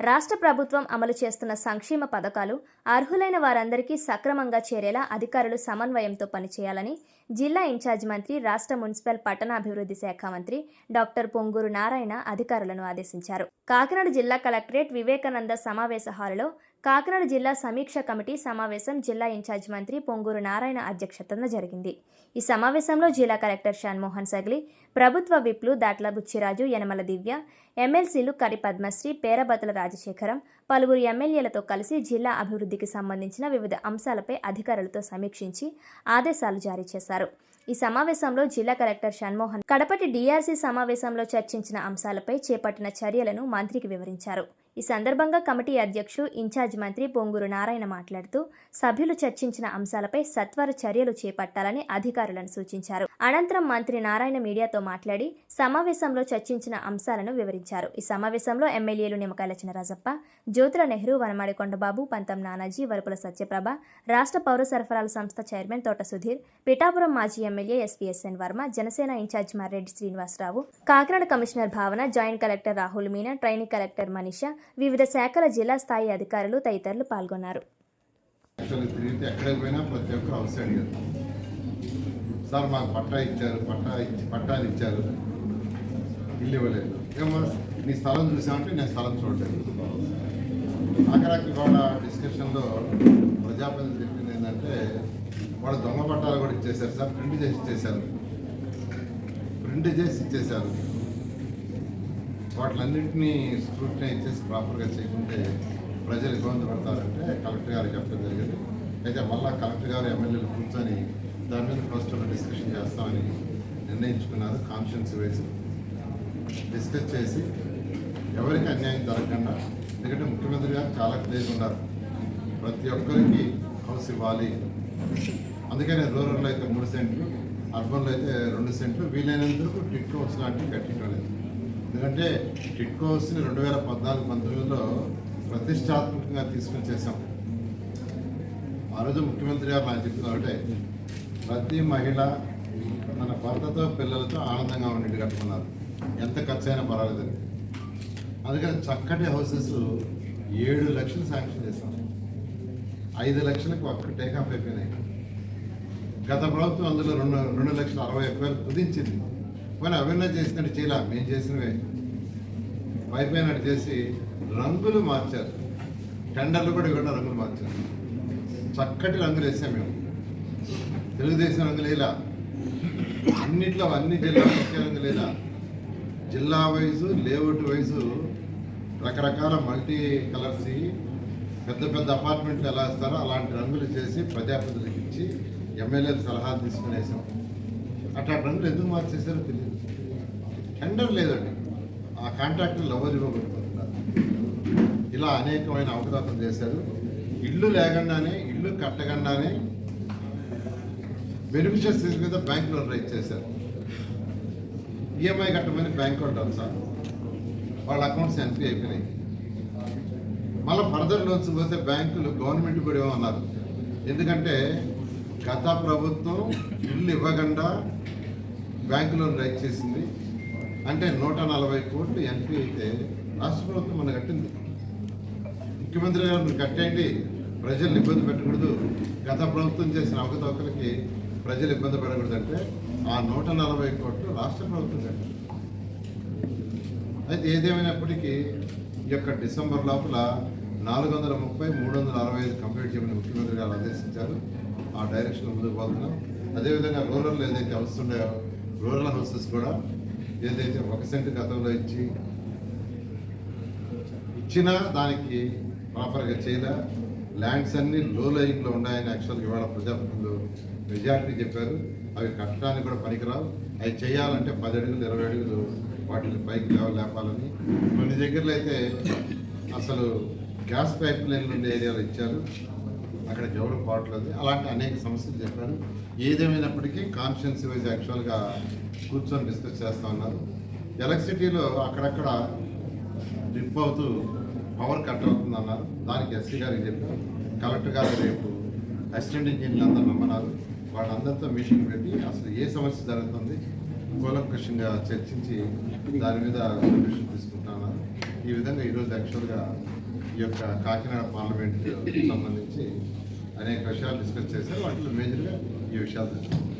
రాష్ట్ర ప్రభుత్వం అమలు చేస్తున్న సంక్షేమ పథకాలు అర్హులైన వారందరికీ సక్రమంగా చేరేలా అధికారులు సమన్వయంతో పనిచేయాలని జిల్లా ఇన్ఛార్జ్ మంత్రి రాష్ట్ర మున్సిపల్ పట్టణాభివృద్ధి శాఖ మంత్రి డాక్టర్ పొంగూరు నారాయణ అధికారులను ఆదేశించారు. కాకినాడ జిల్లా కలెక్టరేట్ వివేకానంద సమావేశ హాలులో కాకినాడ జిల్లా సమీక్ష కమిటీ సమావేశం జిల్లా ఇన్ఛార్జ్ మంత్రి పొంగూరు నారాయణ అధ్యక్షతన జరిగింది. ఈ సమావేశంలో జిల్లా కలెక్టర్ షాన్మోహన్ సగ్లి ప్రభుత్వ విప్లు దాట్ల బుచ్చిరాజు యనమల దివ్య ఎమ్మెల్సీలు కరి పద్మశ్రీ పేరబతుల రాజశేఖరం పలువురు ఎమ్మెల్యేలతో కలిసి జిల్లా అభివృద్ధికి సంబంధించిన వివిధ అంశాలపై అధికారులతో సమీక్షించి ఆదేశాలు జారీ చేశారు. ఈ సమావేశంలో జిల్లా కలెక్టర్ షణ్మోహన్ కడపటి డిఆర్సీ సమావేశంలో చర్చించిన అంశాలపై చేపట్టిన చర్యలను మంత్రికి వివరించారు. ఈ సందర్భంగా కమిటీ అధ్యక్షుడు ఇన్ఛార్జ్ మంత్రి పొంగూరు నారాయణ మాట్లాడుతూ సభ్యులు చర్చించిన అంశాలపై సత్వర చర్యలు చేపట్టాలని అధికారులను సూచించారు. అనంతరం మంత్రి నారాయణ మీడియాతో మాట్లాడి సమావేశంలో చర్చించిన అంశాలను వివరించారు. ఈ సమావేశంలో ఎమ్మెల్యేలు నిమ్మకాయల చినరాజప్ప జ్యోతుల నెహ్రూ వనమాడి కొండబాబు పంతం నానాజీ వరపుల సత్యప్రభ రాష్ట్ర పౌర సరఫరాల సంస్థ చైర్మన్ తోట సుధీర్ పిఠాపురం మాజీ MLA SPSN Varma Janasena incharge Mareddy Srinivasarao Kakinada commissioner Bhavana joint collector Rahul Meena training collector Manisha వివిధ శాఖల జిల్లా స్థాయి అధికారులు తదితరులు పాల్గొన్నారు. ఎక్కడికి పోయినా ప్రతి ఒక్కరు సార్ మాకు పట్టా ఇచ్చారు పట్టా ఇచ్చి పట్టాలు ఇచ్చారు. ఇల్లు ఇవ్వలేదు. ఏమో నీ స్థలం చూసామంటే నేను స్థలం చూడలేదు. అక్కడక్కడ కూడా డిస్కషన్లో ప్రజాప్రతినిధి చెప్పింది ఏంటంటే వాళ్ళు దొంగ పట్టాలు కూడా ఇచ్చేశారు సార్. ప్రింట్ చేసి ఇచ్చేశారు. ప్రింట్ చేసి ఇచ్చేశారు. వాటిలన్నింటినీ స్క్రూటినైజ్ ఇచ్చేసి ప్రాపర్గా చేయకుంటే ప్రజలు ఇబ్బంది పడతారంటే కలెక్టర్ గారికి చెప్పడం జరిగింది. అయితే మళ్ళా కలెక్టర్ గారు ఎమ్మెల్యేలు కూర్చొని దాని మీద ఫస్ట్ డిస్కషన్ చేస్తామని నిర్ణయించుకున్నారు కాన్షియన్స్ వేసి డిస్కస్ చేసి ఎవరికి అన్యాయం జరగకుండా ఎందుకంటే ముఖ్యమంత్రి గారు చాలా క్లియర్ ఉన్నారు. ప్రతి ఒక్కరికి హౌస్ ఇవ్వాలి. అందుకనే రూరల్లో అయితే మూడు సెంట్లు అర్బన్లో అయితే రెండు సెంట్లు వీలైనందుకు టిట్ హౌస్ లాంటివి కట్టించలేదు ఎందుకంటే టిట్కోస్ని రెండు వేల పద్నాలుగు పంతొమ్మిదిలో ప్రతిష్టాత్మకంగా తీసుకుని చేశాం. ఆ రోజు ముఖ్యమంత్రి గారు నాకు చెప్పింది ఒకటే ప్రతి మహిళ మన భర్తతో పిల్లలతో ఆనందంగా ఉండేది కట్టుకున్నారు. ఎంత ఖర్చు అయినా పర్వాలేదని. అందుకని చక్కటి హౌసెస్ ఏడు లక్షలు శాంక్షన్ చేశాం. ఐదు లక్షలకు ఒక్క టేకాఫ్ అయిపోయినాయి. గత ప్రభుత్వం అందులో రెండు రెండు లక్షల అరవై ఒక్క వేలు కుదించింది. కానీ అవన్నీ చేసినట్టు చేయాల. మేము చేసినవే. పైపోయినట్టు చేసి రంగులు మార్చారు. టెండర్లు కూడా ఇవ్వడం రంగులు మార్చారు. చక్కటి రంగులు వేసాం మేము. తెలుగుదేశం రంగులు ఇలా అన్నిట్లో అన్ని జిల్లాలు ఒకే రంగులు ఇలా జిల్లా వైజు లేఅవుట్ వైజు రకరకాల మల్టీ కలర్స్ పెద్ద పెద్ద అపార్ట్మెంట్లు ఎలా ఇస్తారో అలాంటి రంగులు చేసి ప్రజాప్రతినిధికి ఇచ్చి ఎమ్మెల్యేలు సలహాలు తీసుకునేసాం. అట్లా రంగులు ఎందుకు మార్చేసారో తెలియదు. టెండర్ లేదండి. ఆ కాంట్రాక్టర్లు ఎవరు ఇవ్వబడుతున్నారు ఇలా అనేకమైన అవకతవకలు చేశారు. ఇల్లు లేకుండానే ఇల్లు కట్టకుండానే బెనిఫిషియరీస్ మీద బ్యాంక్ లోన్ రైట్ చేశారు ఈఎంఐ కట్టమని బ్యాంక్ వాళ్ళు సార్. వాళ్ళ అకౌంట్స్ ఎన్పీ అయిపోయినాయి. మళ్ళీ ఫర్దర్ లోన్స్ పోతే బ్యాంకులు గవర్నమెంట్ కూడా ఇవ్వమన్నారు. ఎందుకంటే గత ప్రభుత్వం ఇల్లు ఇవ్వకుండా బ్యాంకు లోన్ రైట్ చేసింది. అంటే నూట నలభై కోట్లు ఎంపీ అయితే రాష్ట్ర ప్రభుత్వం మనం కట్టింది. ముఖ్యమంత్రి గారు కట్టేయండి. ప్రజలు ఇబ్బంది పెట్టకూడదు. గత ప్రభుత్వం చేసిన అవకతవకలకి ప్రజలు ఇబ్బంది పడకూడదు అంటే ఆ నూట నలభై కోట్లు రాష్ట్ర ప్రభుత్వం కట్టింది. అయితే ఏదేమైనప్పటికీ ఈ యొక్క డిసెంబర్ లోపల నాలుగు వందల ముప్పై మూడు వందల అరవై ఐదు కంప్లీట్ చేయమని ముఖ్యమంత్రి గారు ఆదేశించారు. ఆ డైరెక్షన్ ముందుకు పోతున్నాం. అదేవిధంగా రూరల్ ఏదైతే అవసరం ఉన్నాయో రూరల్ హౌసెస్ కూడా ఏదైతే ఒక సెంటు గతంలో ఇచ్చి ఇచ్చినా దానికి ప్రాపర్గా చేయలే. ల్యాండ్స్ అన్నీ లో లైన్లో ఉన్నాయని యాక్చువల్గా ఇవాళ ప్రజాప్రతినిధులు మెజార్టీ చెప్పారు. అవి కట్టడానికి కూడా పనికిరావు. అవి చేయాలంటే పది అడుగులు ఇరవై అడుగులు వాటిని పైకి లేవ లేపాలని. కొన్ని దగ్గరలో అయితే అసలు గ్యాస్ పైప్ లైన్లు ఉండే ఏరియాలో ఇచ్చారు. అక్కడ ఎవరు పోవట్లేదు అలాంటి అనేక సమస్యలు చెప్పారు. ఏదేమైనప్పటికీ కాన్షియన్స్ వైజ్ యాక్చువల్గా కూర్చొని డిస్కస్ చేస్తూ ఉన్నారు. ఎలక్ట్రిసిటీలో అక్కడక్కడ డ్రిప్ అవుతూ పవర్ కట్ అవుతుంది అన్నారు. దానికి ఎస్సీ గారికి చెప్పారు? కలెక్టర్ గారు రేపు అసిస్టెంట్ ఇంజనీర్లు అందరూ నమ్మన్నారు వాళ్ళందరితో మీటింగ్ పెట్టి అసలు ఏ సమస్య జరుగుతుంది? కూలంకషంగా చర్చించి దాని మీద సొల్యూషన్ తీసుకుంటున్నారు ఈ విధంగా ఈరోజు యాక్చువల్గా ఈ యొక్క కాకినాడ పార్లమెంట్ సంబంధించి అనేక విషయాలు డిస్కస్ చేశారు. వాటిలో మేజర్గా ఈ విషయాలు తెచ్చుకున్నాం